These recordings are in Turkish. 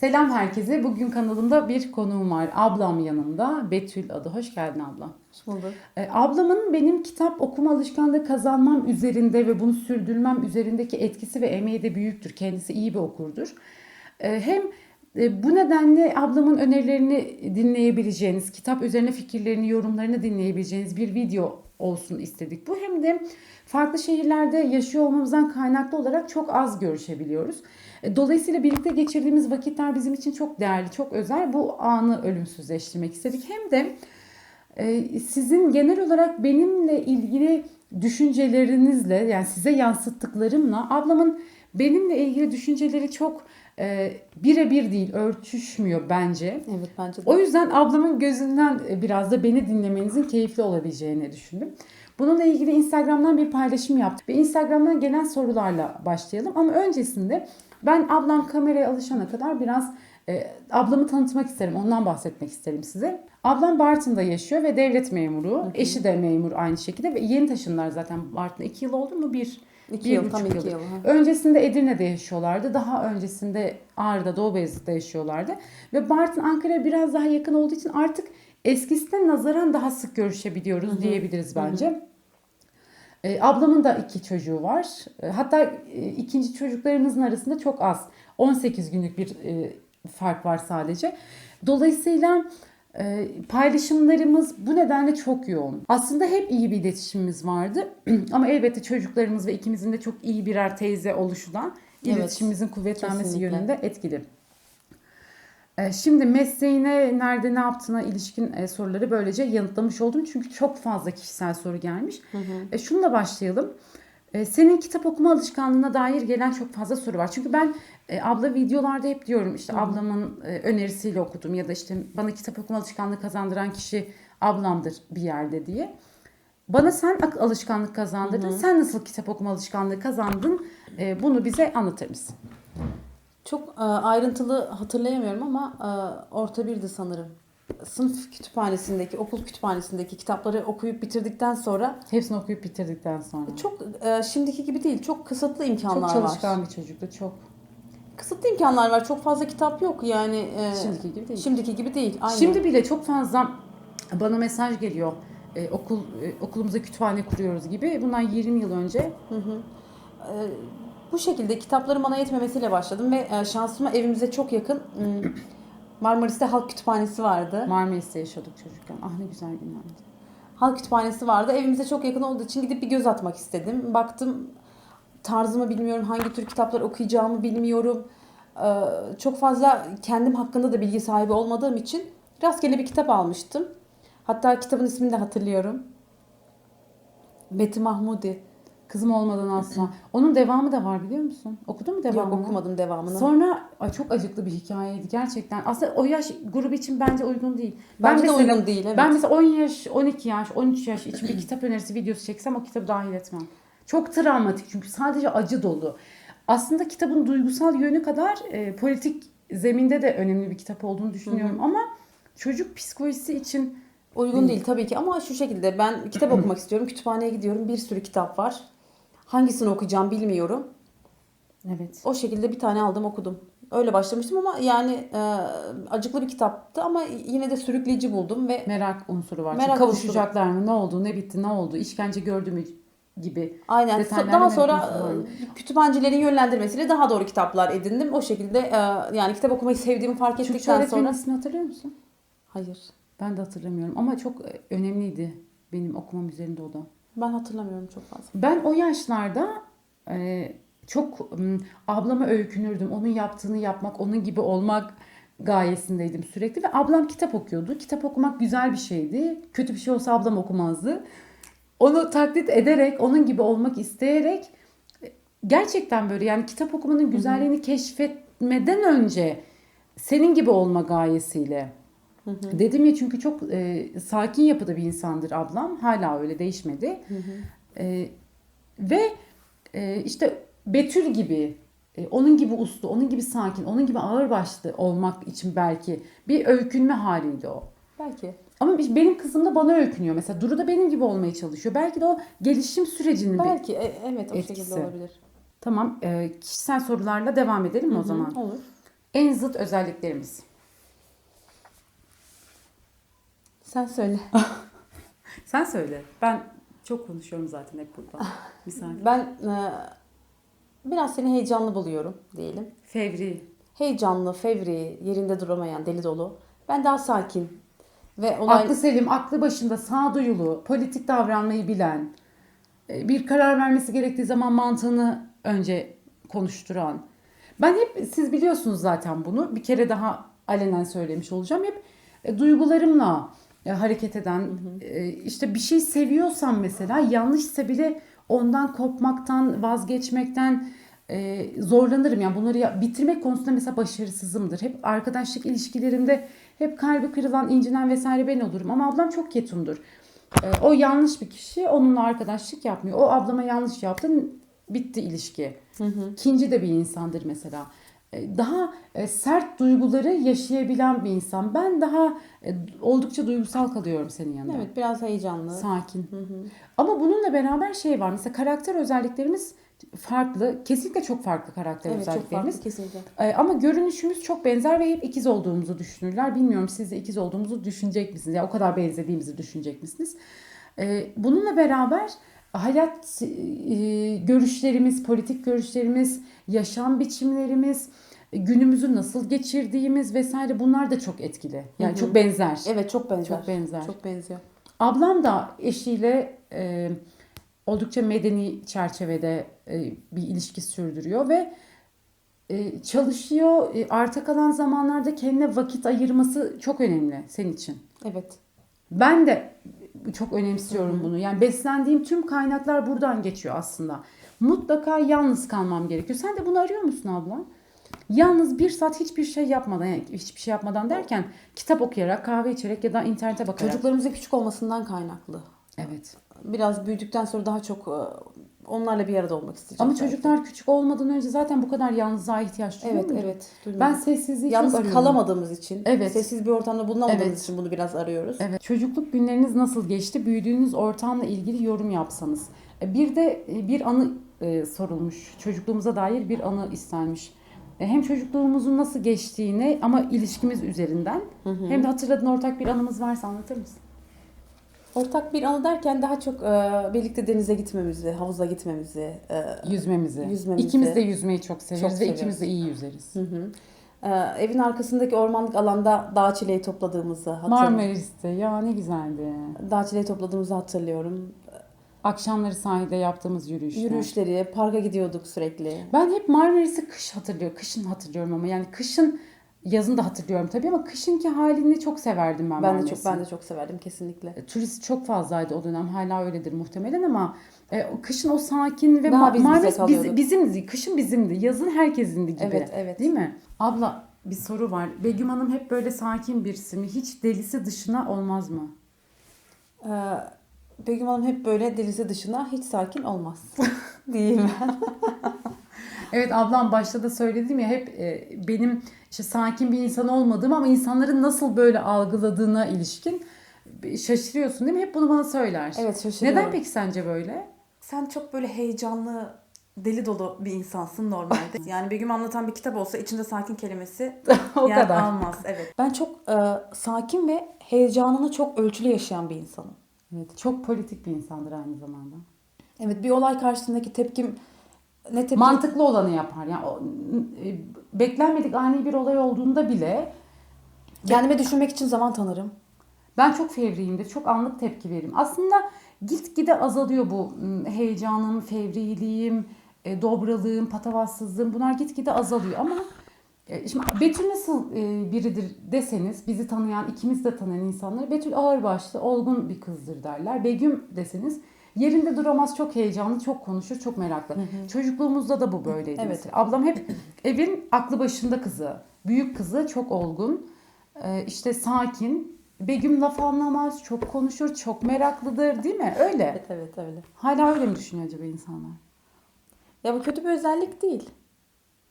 Selam herkese. Bugün kanalımda bir konuğum var. Ablam yanımda. Betül adı. Hoş geldin abla. Hoş bulduk. Ee, ablamın benim kitap okuma alışkanlığı kazanmam üzerinde ve bunu sürdürmem üzerindeki etkisi ve emeği de büyüktür. Kendisi iyi bir okurdur. Ee, hem e, bu nedenle ablamın önerilerini dinleyebileceğiniz, kitap üzerine fikirlerini, yorumlarını dinleyebileceğiniz bir video olsun istedik. Bu hem de farklı şehirlerde yaşıyor olmamızdan kaynaklı olarak çok az görüşebiliyoruz. E, Dolayısıyla birlikte geçirdiğimiz vakitler bizim için çok değerli, çok özel. Bu anı ölümsüzleştirmek istedik. Hem de e, sizin genel olarak benimle ilgili düşüncelerinizle yani size yansıttıklarımla ablamın benimle ilgili düşünceleri çok e, birebir değil, örtüşmüyor bence. Evet bence de. O yüzden ablamın gözünden e, biraz da beni dinlemenizin keyifli olabileceğini düşündüm. Bununla ilgili Instagram'dan bir paylaşım yaptım. Ve Instagram'dan gelen sorularla başlayalım. Ama öncesinde ben ablam kameraya alışana kadar biraz e, ablamı tanıtmak isterim. Ondan bahsetmek isterim size. Ablam Bartın'da yaşıyor ve devlet memuru. Eşi de memur aynı şekilde ve yeni taşındılar zaten Bartın'a. iki yıl oldu mu? Bir, İki bir yıl, tam iki yıldır. yıl, ha. Öncesinde Edirne'de yaşıyorlardı. Daha öncesinde Ağrı'da, Doğu Beyazıt'ta yaşıyorlardı. Ve Bartın Ankara'ya biraz daha yakın olduğu için artık eskisine nazaran daha sık görüşebiliyoruz diyebiliriz bence. E, ablamın da iki çocuğu var. E, hatta e, ikinci çocuklarımızın arasında çok az. 18 günlük bir e, fark var sadece. Dolayısıyla e, paylaşımlarımız bu nedenle çok yoğun. Aslında hep iyi bir iletişimimiz vardı. Ama elbette çocuklarımız ve ikimizin de çok iyi birer teyze oluşu da Evet, iletişimimizin kuvvetlenmesi kesinlikle. yönünde etkili. E, Şimdi mesleğine, nerede ne yaptığına ilişkin e, soruları böylece yanıtlamış oldum. Çünkü çok fazla kişisel soru gelmiş. E, şununla başlayalım. E, senin kitap okuma alışkanlığına dair gelen çok fazla soru var. Çünkü ben e, abla videolarda hep diyorum işte ablamın e, önerisiyle okudum ya da işte bana kitap okuma alışkanlığı kazandıran kişi ablamdır bir yerde diye. Bana sen alışkanlık kazandırdın. Sen nasıl kitap okuma alışkanlığı kazandın? E, bunu bize anlatır mısın? Çok e, ayrıntılı hatırlayamıyorum ama e, orta birdi sanırım. Sınıf kütüphanesindeki, okul kütüphanesindeki kitapları okuyup bitirdikten sonra Hepsini okuyup bitirdikten sonra. çok e, şimdiki gibi değil, çok kısıtlı imkanlar Çok var. çalışkan bir çocuktu. Çok. Kısıtlı imkanlar var. Çok fazla kitap yok yani. e, Şimdiki gibi değil. Şimdiki gibi değil. Aynen. Şimdi bile çok fazla bana mesaj geliyor. Ee, okul e, okulumuza kütüphane kuruyoruz gibi. Bundan 20 yıl önce bu şekilde kitapların bana yetmemesiyle başladım ve e, şansıma evimize çok yakın m, Marmaris'te Halk Kütüphanesi vardı. Marmaris'te yaşıyorduk çocukken. Ah ne güzel günlerdi. Halk kütüphanesi vardı. Evimize çok yakın olduğu için gidip bir göz atmak istedim. Baktım tarzımı bilmiyorum, hangi tür kitaplar okuyacağımı bilmiyorum. Ee, çok fazla kendim hakkında da bilgi sahibi olmadığım için rastgele bir kitap almıştım. Hatta kitabın ismini de hatırlıyorum. Beti Mahmudi. Kızım olmadan asla. Onun devamı da var biliyor musun? Okudun mu devamını? Yok okumadım devamını. Sonra ay çok acıklı bir hikayeydi gerçekten. Aslında o yaş grubu için bence uygun değil. Bence de mesela- uygun değil, evet. Ben mesela 10 yaş, 12 yaş, 13 yaş için bir kitap önerisi videosu çeksem o kitabı dahil etmem. Çok travmatik çünkü sadece acı dolu. Aslında kitabın duygusal yönü kadar e, politik zeminde de önemli bir kitap olduğunu düşünüyorum ama çocuk psikolojisi için Uygun değil tabii ki ama şu şekilde ben kitap okumak istiyorum. Kütüphaneye gidiyorum. Bir sürü kitap var. Hangisini okuyacağım bilmiyorum. evet. O şekilde bir tane aldım okudum. Öyle başlamıştım ama yani e, acıklı bir kitaptı ama yine de sürükleyici buldum ve Merak unsuru var. Merak Çünkü kavuşacaklar mı? Ne oldu? Ne bitti? Ne oldu? İşkence gördü mü? gibi. aynen daha sonra unsuru e, kütüphanecilerin yönlendirmesiyle daha doğru kitaplar edindim. O şekilde e, yani kitap okumayı sevdiğimi fark Türkçe ettikten sonra ismini hatırlıyor musun? hayır Ben de hatırlamıyorum ama çok e, önemliydi benim okumam üzerinde o da. Ben hatırlamıyorum çok fazla. Ben o yaşlarda e, çok ablama öykünürdüm. Onun yaptığını yapmak, onun gibi olmak gayesindeydim sürekli. Ve ablam kitap okuyordu. Kitap okumak güzel bir şeydi. Kötü bir şey olsa ablam okumazdı. Onu taklit ederek, onun gibi olmak isteyerek e, gerçekten böyle yani kitap okumanın güzelliğini keşfetmeden önce senin gibi olma gayesiyle. Dedim ya çünkü çok e, sakin yapıda bir insandır ablam. Hala öyle değişmedi. E, ve e, işte Betül gibi, e, onun gibi uslu, onun gibi sakin, onun gibi ağırbaşlı olmak için belki bir öykünme haliydi o. Belki. Ama benim kızım da bana öykünüyor. Mesela Duru da benim gibi olmaya çalışıyor. Belki de o gelişim sürecinin bir... Belki e, evet o etkisi. şekilde olabilir. Tamam, e, kişisel sorularla devam edelim mi o zaman? Olur. En zıt özelliklerimiz. Sen söyle. Sen söyle. Ben çok konuşuyorum zaten hep burada. Misal. Ben e, biraz seni heyecanlı buluyorum diyelim. Fevri. Heyecanlı, fevri, yerinde duramayan, deli dolu. Ben daha sakin ve olay Aklı selim, aklı başında, sağduyulu, politik davranmayı bilen, e, bir karar vermesi gerektiği zaman mantığını önce konuşturan. Ben hep, siz biliyorsunuz zaten bunu, bir kere daha alenen söylemiş olacağım. Hep e, duygularımla e, hareket eden, e, işte bir şey seviyorsam mesela yanlışsa bile ondan kopmaktan, vazgeçmekten e, zorlanırım. Yani bunları ya- bitirmek konusunda mesela başarısızımdır. Hep arkadaşlık ilişkilerimde hep kalbi kırılan, incinen vesaire ben olurum. Ama ablam çok ketumdur. E, o yanlış bir kişi, onunla arkadaşlık yapmıyor. O ablama yanlış yaptın, bitti ilişki. İkinci de bir insandır mesela. E, Daha e, sert duyguları yaşayabilen bir insan. Ben daha e, oldukça duygusal kalıyorum senin yanında. evet biraz heyecanlı. Sakin. Ama bununla beraber şey var. Mesela karakter özelliklerimiz farklı. Kesinlikle çok farklı karakter Evet çok özelliklerimiz. farklı kesinlikle. Ama görünüşümüz çok benzer ve hep ikiz olduğumuzu düşünürler. Bilmiyorum siz de ikiz olduğumuzu düşünecek misiniz? Ya o kadar benzediğimizi düşünecek misiniz? Bununla beraber hayat e, görüşlerimiz, politik görüşlerimiz, yaşam biçimlerimiz, günümüzü nasıl geçirdiğimiz vesaire bunlar da çok etkili. Yani çok benzer. Evet çok benzer. Çok benzer. Çok benziyor. Ablam da eşiyle e, oldukça medeni çerçevede e, bir ilişki sürdürüyor ve e, çalışıyor. E, arta kalan zamanlarda kendine vakit ayırması çok önemli senin için. Evet. Ben de çok önemsiyorum bunu. Yani beslendiğim tüm kaynaklar buradan geçiyor aslında. Mutlaka yalnız kalmam gerekiyor. Sen de bunu arıyor musun abla? Yalnız bir saat hiçbir şey yapmadan, yani hiçbir şey yapmadan derken kitap okuyarak, kahve içerek ya da internete bakarak. Çocuklarımızın küçük olmasından kaynaklı. Evet. Biraz büyüdükten sonra daha çok e, onlarla bir arada olmak isteyeceğim. Ama belki. çocuklar küçük olmadan önce zaten bu kadar yalnızlığa ihtiyaç duyuyor Evet muydu? evet. Ben duymuyorum. sessizliği Yalnız çok arıyorum. kalamadığımız için, Evet. sessiz bir ortamda bulunamadığımız Evet. için bunu biraz arıyoruz. Evet. Çocukluk günleriniz nasıl geçti? Büyüdüğünüz ortamla ilgili yorum yapsanız. E, Bir de e, bir anı e, sorulmuş. Çocukluğumuza dair bir anı istenmiş. E, Hem çocukluğumuzun nasıl geçtiğini ama ilişkimiz üzerinden hem de hatırladığın ortak bir anımız varsa anlatır mısın? Ortak bir anı derken daha çok e, birlikte denize gitmemizi, havuza gitmemizi. e, Yüzmemizi. Yüzmemizi. İkimiz de yüzmeyi çok severiz Çok ve seviyoruz. ikimiz de iyi yüzeriz. hı hı. E, evin arkasındaki ormanlık alanda dağ çileği topladığımızı hatırlıyorum. Marmaris'te ya ne güzeldi. Dağ çileği topladığımızı hatırlıyorum. Akşamları sahilde yaptığımız yürüyüşler. Yürüyüşleri, parka gidiyorduk sürekli. Ben hep Marmaris'i kış hatırlıyorum. Kışın hatırlıyorum ama yani kışın yazın da hatırlıyorum tabii ama kışınki halini çok severdim ben Ben de Marmaris'in. çok ben de çok severdim kesinlikle. E, Turist çok fazlaydı o dönem. Hala öyledir muhtemelen ama e, kışın o sakin ve Daha Ma- biz Marmaris biz, bizimdi. Kışın bizimdi. Yazın herkesindi gibi. Evet, evet. Değil mi? Abla bir soru var. Begüm Hanım hep böyle sakin birisi mi? Hiç delisi dışına olmaz mı? Ee, Begüm Hanım hep böyle denize dışına hiç sakin olmaz. Diyeyim ben. Evet ablam başta da söyledim ya hep e, benim işte sakin bir insan olmadığım ama insanların nasıl böyle algıladığına ilişkin şaşırıyorsun değil mi? Hep bunu bana söyler. Evet şaşırıyorum. Neden peki sence böyle? Sen çok böyle heyecanlı, deli dolu bir insansın normalde. Yani Begüm anlatan bir kitap olsa içinde sakin kelimesi o yer kadar. almaz. Evet. Ben çok e, sakin ve heyecanını çok ölçülü yaşayan bir insanım. Evet, çok politik bir insandır aynı zamanda. Evet bir olay karşısındaki tepkim ne tepki Mantıklı olanı yapar. Yani o, e, beklenmedik ani bir olay olduğunda bile kendime düşünmek için zaman tanırım. ben çok fevriyimdir. Çok anlık tepki veririm. Aslında gitgide azalıyor bu heyecanım, fevriliğim, e, dobralığım, patavatsızlığım. Bunlar gitgide azalıyor ama e, şimdi Betül nasıl e, biridir deseniz bizi tanıyan, ikimiz de tanıyan insanlar Betül ağırbaşlı, olgun bir kızdır derler. Begüm deseniz yerinde duramaz, çok heyecanlı, çok konuşur, çok meraklı. Çocukluğumuzda da bu böyleydi. Evet. mesela. Ablam hep evin aklı başında kızı. Büyük kızı, çok olgun, e, işte sakin. Begüm laf anlamaz, çok konuşur, çok meraklıdır değil mi? Öyle. Evet evet öyle. Hala öyle mi düşünüyor acaba insanlar? Ya bu kötü bir özellik değil.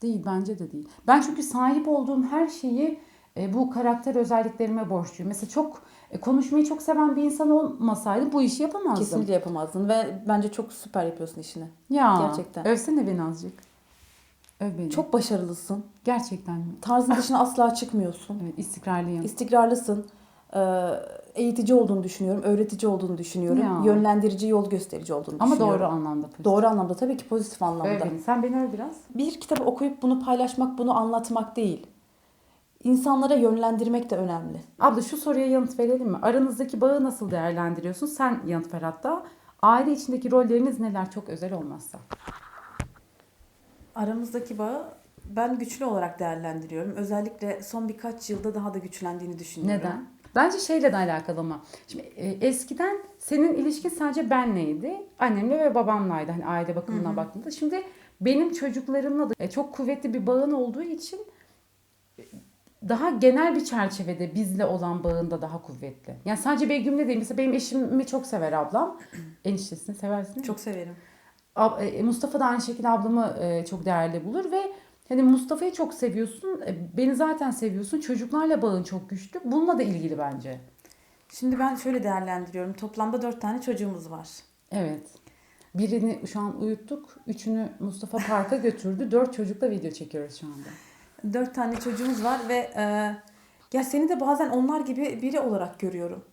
Değil bence de değil. Ben çünkü sahip olduğum her şeyi e, bu karakter özelliklerime borçluyum. Mesela çok e, konuşmayı çok seven bir insan olmasaydı bu işi yapamazdım. Kesinlikle yapamazdın ve bence çok süper yapıyorsun işini. Ya Gerçekten. övsene beni azıcık. Öv beni. Çok başarılısın. Gerçekten mi? Tarzın dışına asla çıkmıyorsun. Evet istikrarlıyım. İstikrarlısın. Ee, eğitici olduğunu düşünüyorum. Öğretici olduğunu düşünüyorum. Ya. Yönlendirici, yol gösterici olduğunu Ama düşünüyorum. doğru anlamda pozitif. Doğru anlamda tabii ki pozitif anlamda. Öv beni. Sen beni öv biraz. Bir kitabı okuyup bunu paylaşmak, bunu anlatmak değil. İnsanlara yönlendirmek de önemli. Abla şu soruya yanıt verelim mi? Aranızdaki bağı nasıl değerlendiriyorsun? Sen yanıt ver hatta. Aile içindeki rolleriniz neler çok özel olmazsa? Aramızdaki bağı ben güçlü olarak değerlendiriyorum. Özellikle son birkaç yılda daha da güçlendiğini düşünüyorum. Neden? Bence şeyle de alakalı ama. Şimdi e, eskiden senin ilişkin sadece benleydi. Annemle ve babamlaydı. Hani aile bakımına baktığında. Şimdi benim çocuklarımla da e, çok kuvvetli bir bağın olduğu için daha genel bir çerçevede bizle olan bağında daha kuvvetli. Yani sadece Begüm'le değil. Mesela benim eşimi çok sever ablam. Eniştesini seversin? Çok severim. Ab- e, Mustafa da aynı şekilde ablamı e, çok değerli bulur ve hani Mustafa'yı çok seviyorsun. e, Beni zaten seviyorsun. Çocuklarla bağın çok güçlü. Bununla da ilgili bence. Şimdi ben şöyle değerlendiriyorum. Toplamda dört tane çocuğumuz var. Evet. Birini şu an uyuttuk. Üçünü Mustafa Park'a götürdü. Dört çocukla video çekiyoruz şu anda. Dört tane çocuğumuz var ve e, ya seni de bazen onlar gibi biri olarak görüyorum.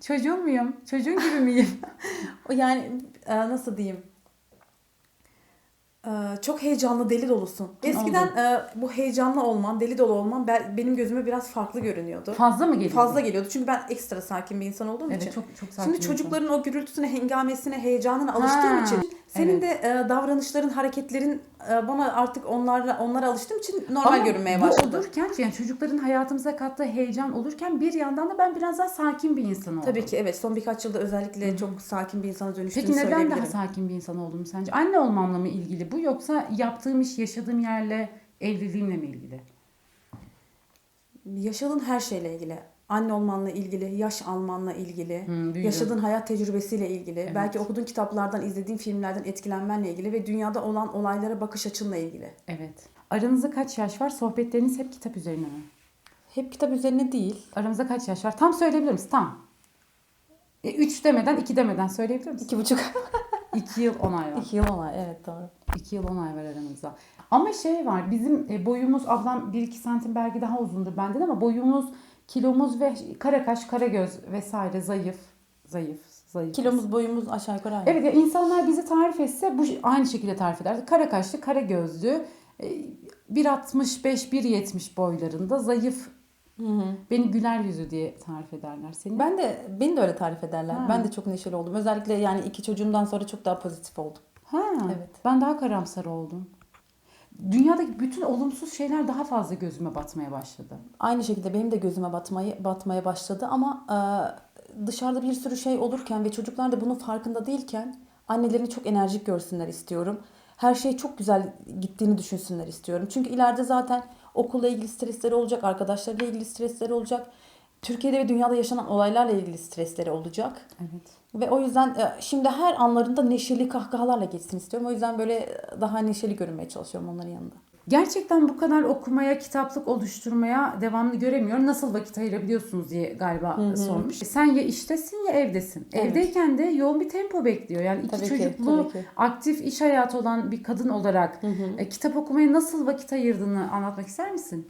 Çocuğum muyum? Çocuğun gibi miyim? O yani e, nasıl diyeyim? E, çok heyecanlı, deli dolusun. Eskiden e, bu heyecanlı olman, deli dolu olman ben- benim gözüme biraz farklı görünüyordu. Fazla mı geliyor? Fazla geliyordu. Çünkü ben ekstra sakin bir insan olduğum Evet için. çok çok sakin Şimdi bir insan. çocukların o gürültüsüne, hengamesine, heyecanına alıştığım için senin de e, davranışların, hareketlerin e, bana artık onlarla onlara alıştığım için normal Ama görünmeye bu başladı. olurken yani çocukların hayatımıza kattığı heyecan olurken bir yandan da ben biraz daha sakin bir insan oldum. Tabii ki evet. Son birkaç yılda özellikle çok sakin bir insana dönüştüğümü Peki neden daha sakin bir insan oldum sence? Anne olmamla mı ilgili bu yoksa yaptığım iş, yaşadığım yerle, evliliğimle mi ilgili? Yaşadığın her şeyle ilgili. Anne olmanla ilgili, yaş almanla ilgili, Hmm, yaşadığın hayat tecrübesiyle ilgili, belki okuduğun kitaplardan, izlediğin filmlerden etkilenmenle ilgili ve dünyada olan olaylara bakış açınla ilgili. Evet. Aranızda kaç yaş var? Sohbetleriniz hep kitap üzerine mi? Hep kitap üzerine değil. Aranızda kaç yaş var? Tam söyleyebilir misin? Tam. E, üç demeden, iki demeden söyleyebilir misin? İki buçuk. İki yıl, on ay var. İki yıl ona evet doğru. İki yıl on ay var aramızda. Ama şey var bizim e, boyumuz ablam 1-2 santim belki daha uzundur benden ama boyumuz, kilomuz ve kara kaş, kara göz vesaire zayıf. Zayıf. Zayıf. Kilomuz boyumuz aşağı yukarı aynı. Evet ya insanlar bizi tarif etse bu aynı şekilde tarif ederdi. Kara kaşlı, kara gözlü, e, 1.65, 1.70 boylarında zayıf. Beni güler yüzü diye tarif ederler seni. Ben de beni de öyle tarif ederler. Ha. Ben de çok neşeli oldum. Özellikle yani iki çocuğumdan sonra çok daha pozitif oldum. Ha, Evet. ben daha karamsar oldum. Dünyadaki bütün olumsuz şeyler daha fazla gözüme batmaya başladı. Aynı şekilde benim de gözüme batmayı batmaya başladı ama e, dışarıda bir sürü şey olurken ve çocuklar da bunun farkında değilken annelerini çok enerjik görsünler istiyorum. Her şey çok güzel gittiğini düşünsünler istiyorum. Çünkü ileride zaten okulla ilgili stresleri olacak, arkadaşlarıyla ilgili stresleri olacak. Türkiye'de ve dünyada yaşanan olaylarla ilgili stresleri olacak. Evet. Ve o yüzden e, şimdi her anlarında neşeli kahkahalarla geçsin istiyorum. O yüzden böyle daha neşeli görünmeye çalışıyorum onların yanında. Gerçekten bu kadar okumaya, kitaplık oluşturmaya devamlı göremiyorum. Nasıl vakit ayırabiliyorsunuz diye galiba sormuş. Sen ya iştesin ya evdesin. Evet. Evdeyken de yoğun bir tempo bekliyor. Yani iki Tabii ki, çocuklu, tabii ki. aktif iş hayatı olan bir kadın olarak e, kitap okumaya nasıl vakit ayırdığını anlatmak ister misin?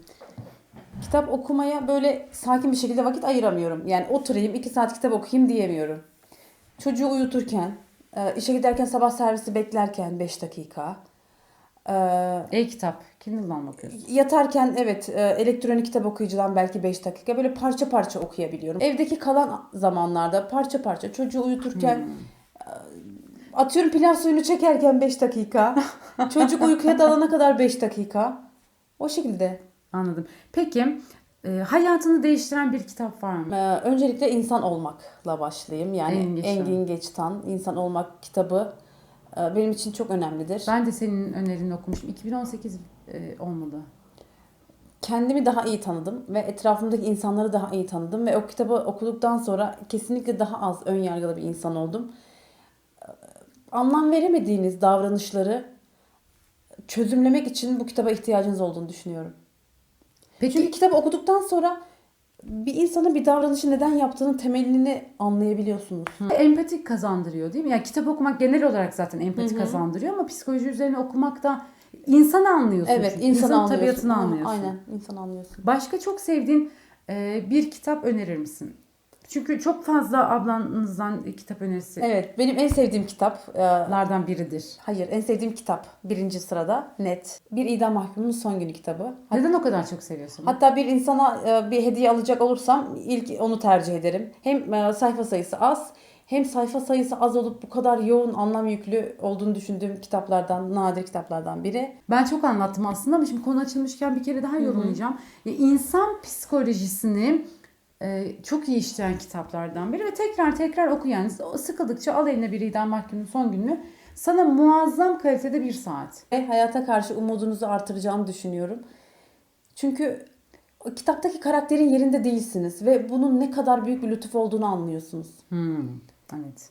Kitap okumaya böyle sakin bir şekilde vakit ayıramıyorum. Yani oturayım iki saat kitap okuyayım diyemiyorum. Çocuğu uyuturken, e, işe giderken sabah servisi beklerken 5 dakika. E-kitap, Kindle'dan mı okuyorsun? Yatarken evet e, elektronik kitap okuyucudan belki 5 dakika böyle parça parça okuyabiliyorum. Evdeki kalan zamanlarda parça parça çocuğu uyuturken e, atıyorum pilav suyunu çekerken 5 dakika. Çocuk uykuya dalana kadar 5 dakika. O şekilde. Anladım. Peki e, hayatını değiştiren bir kitap var mı? Ee, öncelikle insan olmakla başlayayım. Yani Engin Engin, Geçtan. Geçtan İnsan Olmak kitabı e, benim için çok önemlidir. Ben de senin önerini okumuştum. 2018 e, olmalı. Kendimi daha iyi tanıdım ve etrafımdaki insanları daha iyi tanıdım ve o kitabı okuduktan sonra kesinlikle daha az ön yargılı bir insan oldum. Ee, Anlam veremediğiniz davranışları çözümlemek için bu kitaba ihtiyacınız olduğunu düşünüyorum. Peki Çünkü kitabı okuduktan sonra bir insanın bir davranışı neden yaptığının temelini anlayabiliyorsunuz. Empatik kazandırıyor değil mi? Yani kitap okumak genel olarak zaten empati kazandırıyor ama psikoloji üzerine okumak da insan anlıyorsun. Evet, çünkü. insan İnsanın anlıyorsun. tabiatını anlıyorsun. Aynen, insan anlıyorsun. Başka çok sevdiğin e, bir kitap önerir misin? Çünkü çok fazla ablanızdan kitap önerisi Evet, benim en sevdiğim kitap, e, biridir. hayır en sevdiğim kitap birinci sırada net. Bir idam mahkumunun son günü kitabı. Neden o kadar çok seviyorsun? Hatta bir insana e, bir hediye alacak olursam ilk onu tercih ederim. Hem e, sayfa sayısı az hem sayfa sayısı az olup bu kadar yoğun anlam yüklü olduğunu düşündüğüm kitaplardan, nadir kitaplardan biri. Ben çok anlattım aslında ama şimdi konu açılmışken bir kere daha yorumlayacağım. Ya insan psikolojisini çok iyi işleyen kitaplardan biri ve tekrar tekrar oku yani sıkıldıkça al eline bir idam mahkumunun son gününü sana muazzam kalitede bir saat. Ve hayata karşı umudunuzu artıracağını düşünüyorum. Çünkü kitaptaki karakterin yerinde değilsiniz ve bunun ne kadar büyük bir lütuf olduğunu anlıyorsunuz. Hmm, evet.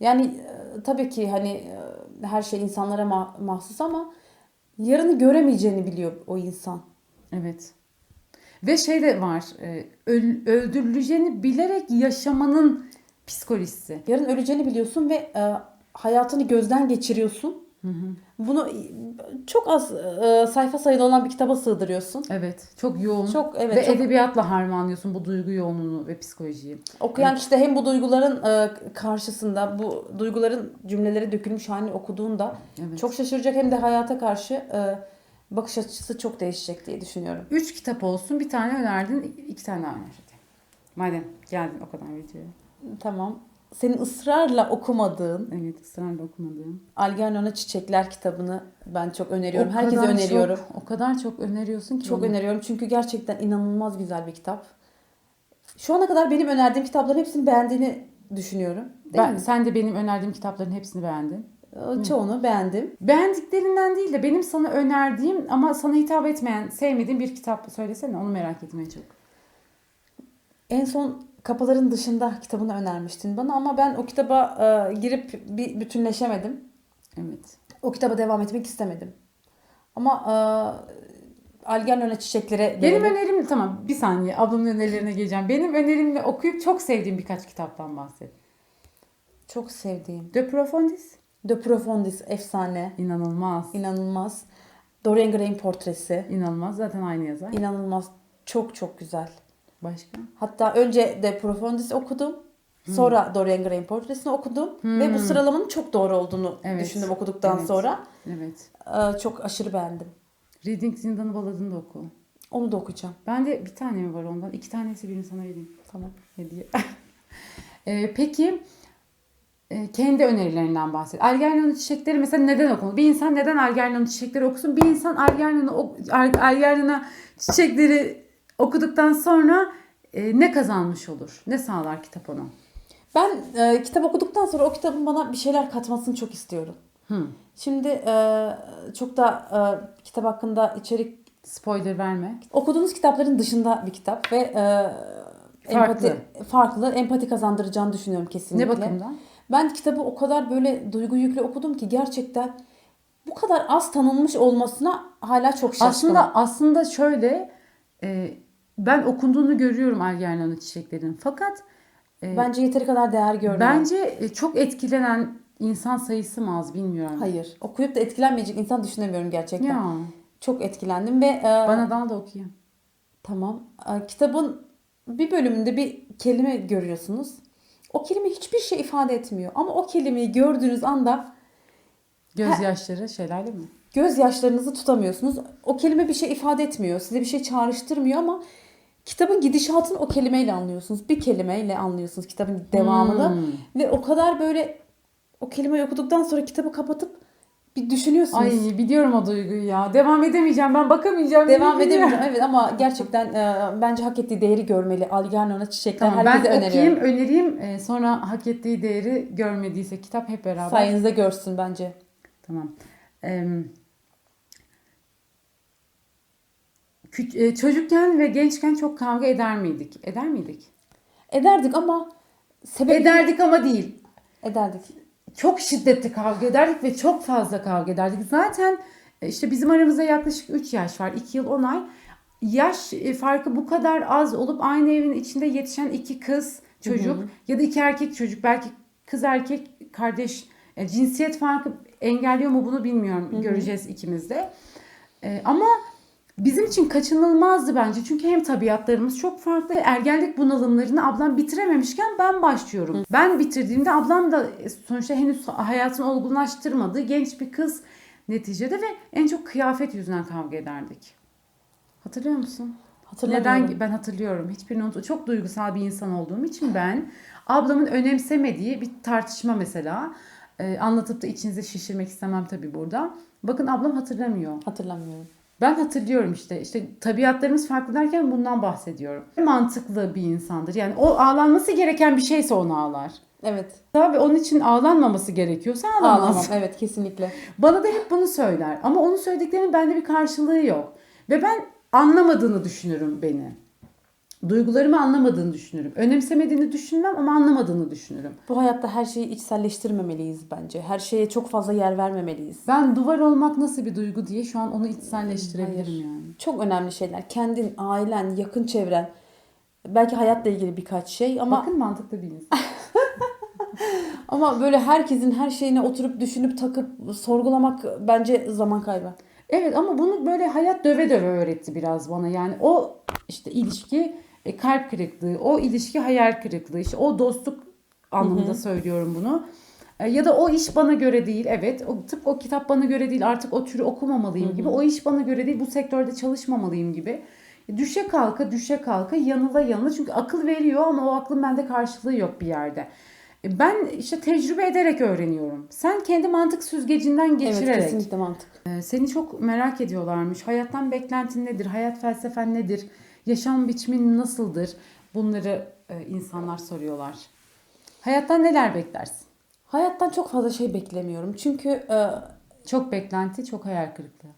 Yani e, tabii ki hani e, her şey insanlara ma- mahsus ama yarını göremeyeceğini biliyor o insan. Evet. Ve şey de var. e, öl- öldürüleceğini bilerek yaşamanın psikolojisi. Yarın öleceğini biliyorsun ve e, hayatını gözden geçiriyorsun. Bunu e, çok az e, sayfa sayılı olan bir kitaba sığdırıyorsun. Evet. Çok yoğun. Çok evet ve çok edebiyatla harmanlıyorsun bu duygu yoğunluğunu ve psikolojiyi. okuyan kişi de hem bu duyguların e, karşısında bu duyguların cümleleri dökülmüş halini okuduğunda Evet. çok şaşıracak hem de hayata karşı e, bakış açısı çok değişecek diye düşünüyorum. Üç kitap olsun. Bir tane önerdin. iki tane daha öner. hadi. Madem geldin o kadar videoya. Tamam. Senin ısrarla okumadığın Evet ısrarla okumadığım. Algernon'a Çiçekler kitabını ben çok öneriyorum. O Herkese öneriyorum. Çok, o kadar çok öneriyorsun ki. Çok onu. öneriyorum çünkü gerçekten inanılmaz güzel bir kitap. Şu ana kadar benim önerdiğim kitapların hepsini beğendiğini düşünüyorum. Değil Ben, mi? sen de benim önerdiğim kitapların hepsini beğendin. Çoğunu beğendim. Beğendiklerinden değil de benim sana önerdiğim ama sana hitap etmeyen, sevmediğin bir kitap söylesene. Onu merak etmeye çok. En son Kapıların Dışında kitabını önermiştin bana ama ben o kitaba e, girip bir bütünleşemedim. Evet. O kitaba devam etmek istemedim. Ama e, Algernon'a Çiçeklere Benim önerim tamam bir saniye ablamın önerilerine geleceğim. Benim önerimle okuyup çok sevdiğim birkaç kitaptan bahset. çok sevdiğim. De Profundis. De Profundis efsane. İnanılmaz. İnanılmaz. Dorian Gray'in portresi. İnanılmaz. Zaten aynı yazar. İnanılmaz. Çok çok güzel. Başka? Hatta önce De Profundis okudum. Sonra Dorian Gray'in portresini okudum. Ve bu sıralamanın çok doğru olduğunu Evet. düşündüm okuduktan Evet. sonra. Evet. Ee, çok aşırı beğendim. Reading Zindanı Baladını da oku. Onu da okuyacağım. Ben de bir tane mi var ondan? İki tanesi birini sana vereyim. Tamam. Hediye. Ee, peki kendi önerilerinden bahset. Algernon'un çiçekleri mesela neden okunur? Bir insan neden Algernon'un çiçekleri okusun? Bir insan Al- Algernon'a çiçekleri okuduktan sonra e, ne kazanmış olur? Ne sağlar kitap ona? Ben e, kitap okuduktan sonra o kitabın bana bir şeyler katmasını çok istiyorum. Hı. Şimdi e, çok da e, kitap hakkında içerik Spoiler verme. okuduğunuz kitapların dışında bir kitap ve e, Farklı. empati farklı empati kazandıracağını düşünüyorum kesinlikle. Ne bakımdan? Ben kitabı o kadar böyle duygu yüklü okudum ki gerçekten bu kadar az tanınmış olmasına hala çok şaşkınım. Aslında aslında şöyle e, ben okunduğunu görüyorum Algernon'un çiçeklerinin. Fakat e, bence yeteri kadar değer görmüyor. bence e, çok etkilenen insan sayısı mı az bilmiyorum. Hayır. Okuyup da etkilenmeyecek insan düşünemiyorum gerçekten. Ya Çok etkilendim ve e, bana dal da okuyayım. tamam. E, kitabın bir bölümünde bir kelime görüyorsunuz. O kelime hiçbir şey ifade etmiyor. Ama o kelimeyi gördüğünüz anda Gözyaşları şelale mi? gözyaşlarınızı tutamıyorsunuz. O kelime bir şey ifade etmiyor. Size bir şey çağrıştırmıyor ama kitabın gidişatını o kelimeyle anlıyorsunuz. Bir kelimeyle anlıyorsunuz kitabın devamını. Hmm. Ve o kadar böyle o kelimeyi okuduktan sonra kitabı kapatıp bir düşünüyorsunuz. Ay biliyorum o duyguyu ya. Devam edemeyeceğim ben bakamayacağım. Devam edemeyeceğim evet ama gerçekten e, bence hak ettiği değeri görmeli. Algernon'a çiçekler Tamam, herkese ben öneriyorum. okuyayım, önereyim. Ee, sonra hak ettiği değeri görmediyse kitap hep beraber. Sayenizde görsün bence. Tamam. Ee, e, çocukken ve gençken çok kavga eder miydik? Eder miydik? Ederdik ama sebebi Ederdik ama değil. ederdik. Çok şiddetli kavga ederdik ve çok fazla kavga ederdik. Zaten e, işte bizim aramızda yaklaşık 3 yaş var. 2 yıl 10 ay. yaş e, farkı bu kadar az olup aynı evin içinde yetişen iki kız çocuk ya da iki erkek çocuk belki kız erkek kardeş e, cinsiyet farkı engelliyor mu bunu bilmiyorum. Göreceğiz ikimiz de. Ama bizim için kaçınılmazdı bence. Çünkü hem tabiatlarımız çok farklı. Ergenlik bunalımlarını ablam bitirememişken ben başlıyorum. Ben bitirdiğimde ablam da e, sonuçta henüz hayatını olgunlaştırmadığı genç bir kız neticede ve en çok kıyafet yüzünden kavga ederdik. Hatırlıyor musun? Hatırlamıyorum. Neden ben hatırlıyorum. Hiçbirini unut. Çok duygusal bir insan olduğum için ben ablamın önemsemediği bir tartışma mesela e, anlatıp da içinizi şişirmek istemem tabii burada. Bakın ablam hatırlamıyor. Hatırlamıyorum. Ben hatırlıyorum işte. İşte tabiatlarımız farklı derken bundan bahsediyorum. Mantıklı bir insandır. Yani o ağlanması gereken bir şeyse onu ağlar. Evet. Tabii onun için ağlanmaması gerekiyorsa ağlamaz. Ağlamam. Evet kesinlikle. Bana da hep bunu söyler. Ama onun söylediklerinin bende bir karşılığı yok. Ve ben anlamadığını düşünürüm beni. Duygularımı anlamadığını düşünürüm. Önemsemediğini düşünmem ama anlamadığını düşünürüm. Bu hayatta her şeyi içselleştirmemeliyiz bence. Her şeye çok fazla yer vermemeliyiz. Ben duvar olmak nasıl bir duygu diye şu an onu içselleştirebilirim Hayır. yani. Çok önemli şeyler. Kendin, ailen, yakın çevren. Belki hayatla ilgili birkaç şey ama Bakın mantıklı bir insan. ama böyle herkesin her şeyine oturup düşünüp takıp sorgulamak bence zaman kaybı. Evet ama bunu böyle hayat döve döve öğretti biraz bana. Yani o işte ilişki e, kalp kırıklığı, o ilişki hayal kırıklığı, işte o dostluk anlamında söylüyorum bunu. E, Ya da o iş bana göre değil. Evet, o tıpkı o kitap bana göre değil. Artık o türü okumamalıyım gibi. O iş bana göre değil. Bu sektörde çalışmamalıyım gibi. E, Düşe kalka, düşe kalka, yanıla yanıla. Çünkü akıl veriyor ama o aklın bende karşılığı yok bir yerde. E, Ben işte tecrübe ederek öğreniyorum. Sen kendi mantık süzgecinden geçirerek. Evet kesinlikle mantık. Ee, Seni çok merak ediyorlarmış. Hayattan beklentin nedir? Hayat felsefen nedir? Yaşam biçimin nasıldır? Bunları e, insanlar soruyorlar. Hayattan neler beklersin? Hayattan çok fazla şey beklemiyorum. Çünkü e, Çok beklenti, çok hayal kırıklığı.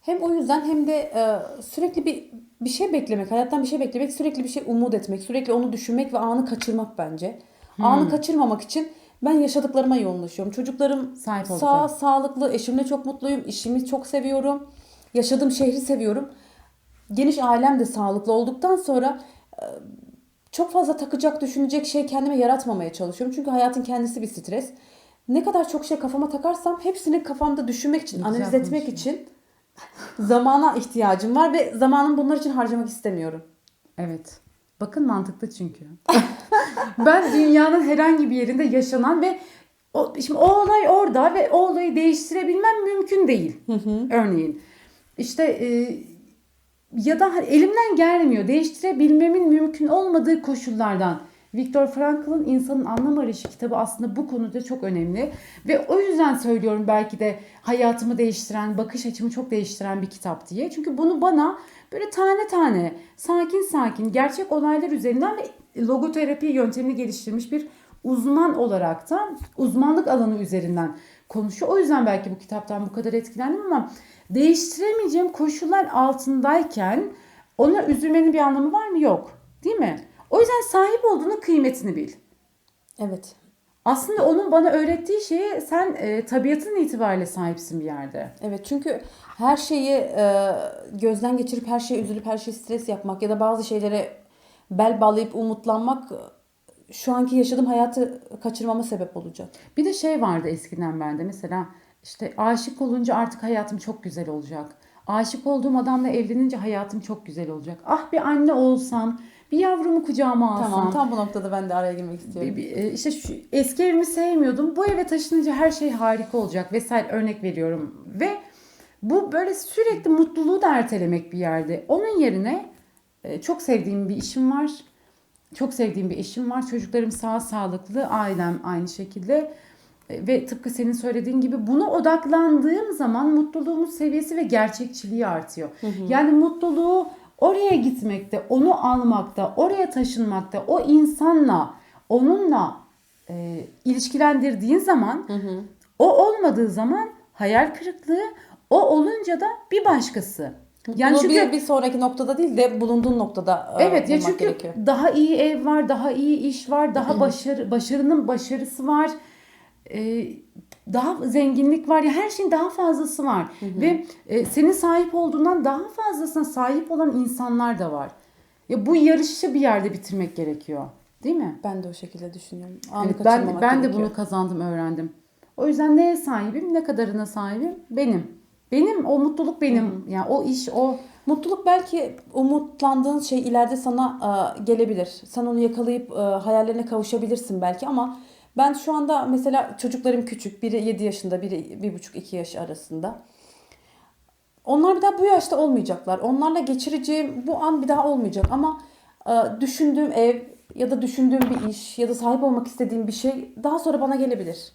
hem o yüzden hem de e, sürekli bir bir şey beklemek, hayattan bir şey beklemek, sürekli bir şey umut etmek, sürekli onu düşünmek ve anı kaçırmak bence. Anı kaçırmamak için ben yaşadıklarıma yoğunlaşıyorum. Çocuklarım Sahip sağ, oldukları. sağlıklı, eşimle çok mutluyum, işimi çok seviyorum. Yaşadığım şehri seviyorum. Geniş ailem de sağlıklı olduktan sonra e, çok fazla takacak, düşünecek şey kendime yaratmamaya çalışıyorum. Çünkü hayatın kendisi bir stres. Ne kadar çok şey kafama takarsam hepsini kafamda düşünmek için, güzel analiz etmek konuşuyorsun. için zamana ihtiyacım var ve zamanımı bunlar için harcamak istemiyorum. Evet. Bakın mantıklı çünkü. ben dünyanın herhangi bir yerinde yaşanan ve o, şimdi o olay orada ve o olayı değiştirebilmem mümkün değil. Örneğin işte e, ya da hani elimden gelmiyor değiştirebilmemin mümkün olmadığı koşullardan. Viktor Frankl'ın İnsanın Anlam Arayışı kitabı aslında bu konuda çok önemli. Ve o yüzden söylüyorum belki de hayatımı değiştiren, bakış açımı çok değiştiren bir kitap diye. Çünkü bunu bana böyle tane tane, sakin sakin, gerçek olaylar üzerinden ve logoterapi yöntemini geliştirmiş bir uzman olarak da uzmanlık alanı üzerinden konuşuyor. O yüzden belki bu kitaptan bu kadar etkilendim ama değiştiremeyeceğim koşullar altındayken ona üzülmenin bir anlamı var mı? Yok. Değil mi? O yüzden sahip olduğunun kıymetini bil. Evet. Aslında onun bana öğrettiği şeye sen e, tabiatın itibariyle sahipsin bir yerde. Evet çünkü her şeyi e, gözden geçirip her şeye üzülüp her şeye stres yapmak ya da bazı şeylere bel bağlayıp umutlanmak e, şu anki yaşadığım hayatı kaçırmama sebep olacak. Bir de şey vardı eskiden bende mesela işte aşık olunca artık hayatım çok güzel olacak. Aşık olduğum adamla evlenince hayatım çok güzel olacak. Ah bir anne olsam, bir yavrumu kucağıma alsam. Tamam tam bu noktada ben de araya girmek istiyorum. E, işte şu eski evimi sevmiyordum. Bu eve taşınınca her şey harika olacak vesaire örnek veriyorum. Ve bu böyle sürekli mutluluğu da ertelemek bir yerde. Onun yerine e, çok sevdiğim bir işim var. Çok sevdiğim bir eşim var. Çocuklarım sağ sağlıklı, ailem aynı şekilde. Ve tıpkı senin söylediğin gibi buna odaklandığım zaman mutluluğumun seviyesi ve gerçekçiliği artıyor. Yani mutluluğu oraya gitmekte, onu almakta, oraya taşınmakta, o insanla, onunla e, ilişkilendirdiğin zaman o olmadığı zaman hayal kırıklığı, o olunca da bir başkası. Yani Bunu çünkü bir, bir sonraki noktada değil de bulunduğun noktada e, Evet ya çünkü gerekiyor. daha iyi ev var, daha iyi iş var, daha başarı başarının başarısı var. Ee, daha zenginlik var ya her şeyin daha fazlası var ve e, senin sahip olduğundan daha fazlasına sahip olan insanlar da var. Ya bu yarışı bir yerde bitirmek gerekiyor. Değil mi? Ben de o şekilde düşünüyorum. Anı Evet, ben ben de bunu kazandım, öğrendim. O yüzden neye sahibim, ne kadarına sahibim? Benim. Benim o mutluluk benim. Yani o iş o Mutluluk belki umutlandığın şey ileride sana e, gelebilir. Sen onu yakalayıp e, hayallerine kavuşabilirsin belki ama ben şu anda mesela çocuklarım küçük. Biri 7 yaşında, biri 1,5-2 yaş arasında. Onlar bir daha bu yaşta olmayacaklar. Onlarla geçireceğim bu an bir daha olmayacak ama e, düşündüğüm ev ya da düşündüğüm bir iş ya da sahip olmak istediğim bir şey daha sonra bana gelebilir.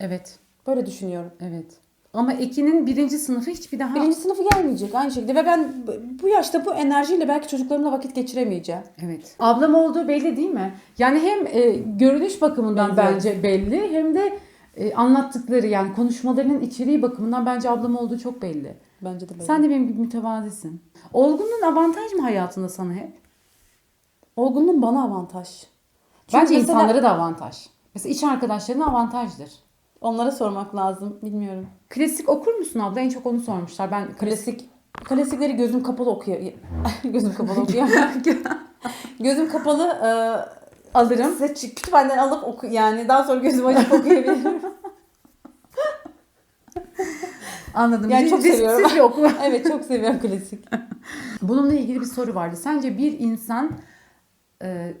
evet, Böyle düşünüyorum. evet. Ama Ekin'in birinci sınıfı hiçbir daha Birinci sınıfı gelmeyecek aynı şekilde ve ben bu- yaşta bu enerjiyle belki çocuklarımla vakit geçiremeyeceğim. Evet. Ablam olduğu belli değil mi? Yani hem e, görünüş bakımından Belli. bence belli hem de e, anlattıkları yani konuşmalarının içeriği bakımından bence ablam olduğu çok belli. Bence de böyle. Sen de benim gibi mütevazisin. Olgunluğun avantaj mı hayatında sana hep? Olgunluğun bana avantaj. Çünkü Bence mesela insanlara da avantaj. Mesela iş arkadaşlarına avantajdır. Onlara sormak lazım. Bilmiyorum. Klasik okur musun abla? En çok onu sormuşlar. Ben Klasik klasikleri gözüm kapalı okuyor. gözüm kapalı okuyor. gözüm kapalı e, alırım. Seç, kütüphaneden alıp oku yani daha sonra gözümü açıp okuyabilirim. anladım. Yani çok seviyorum. bir okuma. evet çok seviyorum klasik. Bununla ilgili bir soru vardı. Sence bir insan e,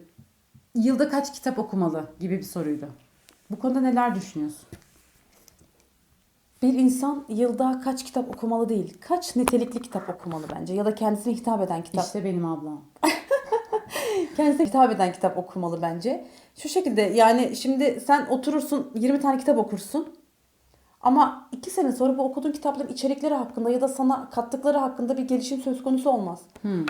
yılda kaç kitap okumalı gibi bir soruydu. Bu konuda neler düşünüyorsun? Bir insan yılda kaç kitap okumalı değil, kaç nitelikli kitap okumalı bence ya da kendisine hitap eden kitap. İşte benim ablam. kendisine hitap eden kitap okumalı bence. Şu şekilde yani şimdi sen oturursun 20 tane kitap okursun. Ama 2 sene sonra bu okuduğun kitapların içerikleri hakkında ya da sana kattıkları hakkında bir gelişim söz konusu olmaz.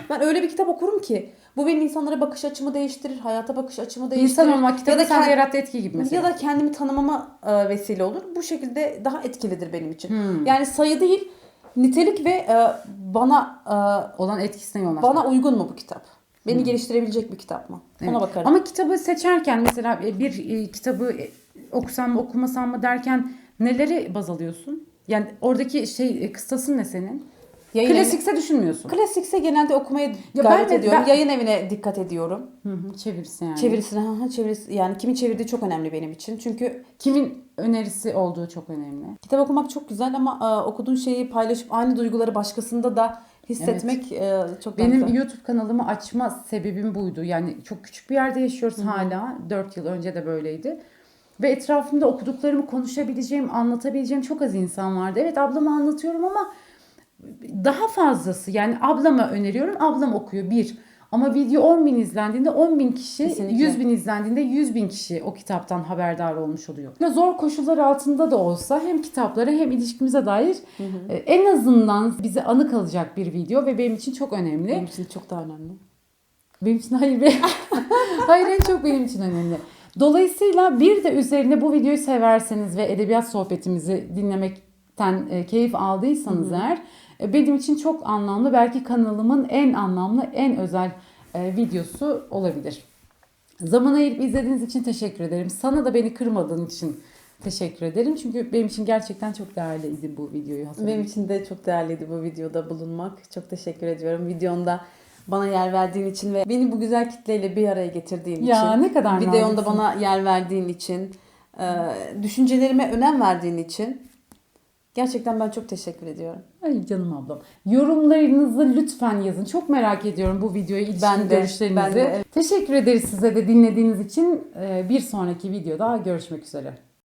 Ben öyle bir kitap okurum ki bu benim insanlara bakış açımı değiştirir, hayata bakış açımı değiştirir. İnsan olmak kitabı ya da, sende kend- yarattığı etki gibi mesela. ya da kendimi tanımama e, vesile olur. Bu şekilde daha etkilidir benim için. Hmm. Yani sayı değil, nitelik ve e, bana e, Olan etkisine yoğunlaşmak. bana uygun mu bu kitap? Beni geliştirebilecek bir kitap mı? Evet. Ona bakarım. Ama kitabı seçerken mesela bir kitabı okusam mı okumasam mı derken neleri baz alıyorsun? Yani oradaki şey e, kıstasın ne senin? Yayın Klasikse düşünmüyorsun. Klasikse genelde okumaya Ya gayret ben de- ediyorum. ben- Yayın evine dikkat ediyorum. Hı hı, çevirisi yani. Çevirisine, ha, ha, çevirisi yani kimin çevirdiği çok önemli benim için. Çünkü Kimin önerisi olduğu çok önemli. kitap okumak çok güzel ama e, okuduğun şeyi paylaşıp aynı duyguları başkasında da hissetmek e, çok Benim. YouTube kanalımı açma sebebim buydu. Yani çok küçük bir yerde yaşıyoruz hala. 4 yıl önce de böyleydi. Ve etrafımda okuduklarımı konuşabileceğim, anlatabileceğim çok az insan vardı. Evet ablama anlatıyorum ama daha fazlası. Yani ablama öneriyorum, ablam okuyor bir. Ama video 10 bin izlendiğinde 10 bin kişi, Kesinlikle. 100 bin izlendiğinde 100 bin kişi o kitaptan haberdar olmuş oluyor. Ve zor koşullar altında da olsa hem kitaplara hem ilişkimize dair e, en azından bize anı kalacak bir video ve benim için çok önemli. benim için çok daha önemli. Benim için hayır be. hayır en çok benim için önemli. Dolayısıyla bir de üzerine bu videoyu severseniz ve edebiyat sohbetimizi dinlemekten e, keyif aldıysanız eğer e, benim için çok anlamlı belki kanalımın en anlamlı en özel e, videosu olabilir. Zaman ayırıp izlediğiniz için teşekkür ederim. Sana da beni kırmadığın için teşekkür ederim. Çünkü benim için gerçekten çok değerliydi bu videoyu hazırlamak. Benim için de çok değerliydi bu videoda bulunmak. Çok teşekkür ediyorum. Videonda bana yer verdiğin için ve beni bu güzel kitleyle bir araya getirdiğin Ya, için. ne kadar Videonda bana yer verdiğin için. e, düşüncelerime önem verdiğin için. Gerçekten ben çok teşekkür ediyorum. Ay canım ablam. Yorumlarınızı lütfen yazın. Çok merak ediyorum bu videoyu, ilişkin Ben de, görüşlerinizi. ben de, evet. Teşekkür ederiz size de dinlediğiniz için. Ee, Bir sonraki videoda görüşmek üzere.